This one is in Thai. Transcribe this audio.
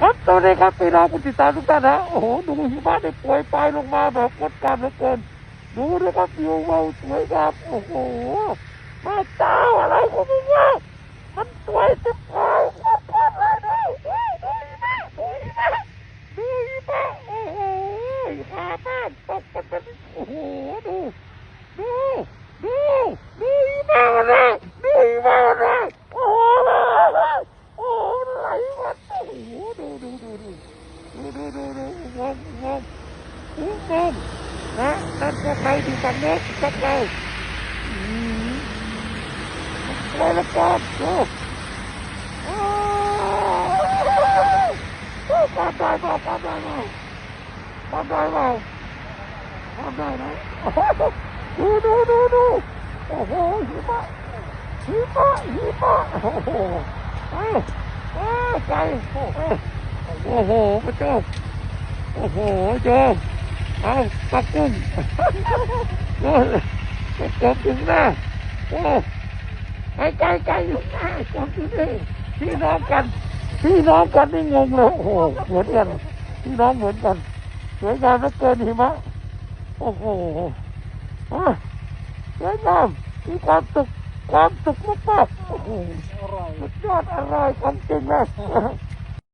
ครับตอนนี้ครับพี่น้องผู้ติดตามทุกท่านนะโอ้โหดูหิมะได้ป่วยปลายลงมาแบบงดงามเหลือเกิน ดูนะครับวิวเบาสวยงามโอ้โหม่เจ้าอะไรของมึงวะมันสวยสุดยอดโคตรเลยดูดูหิมะดูหิมะดูหิมะโอ้โหหาบ้านตกมันเป็นโอ้โหดู อุ้มกันนะนั่นพวกเรดูกันนะสักเราไปละกันโอ้ปอดได้เปล่าปอดได้เปล่าปอดได้เปล่าปอดได้ไหมดูดูดูดูโอ้โหหิมะหิมะหิมะโอ้โหไปไปเอ้โอ้โหพระจ้าโอ้โหเจ้า ปลากุ้งโอ้ยกบถึงหน้าโอ้ไก่ไก่ไก่อยู่หน้ากบอยู่นี่พี่น้องกัน พี่น้องกันนี่งงเลยโอ้โหเหมือนกันพี่น้องเหมือนกันสวยงามเหลือเกินหิมะโอ้โหสวยงามมีความสุขความสุขมากๆโอ้โหอร่อยสุดยอดอร่อยความจริงนะ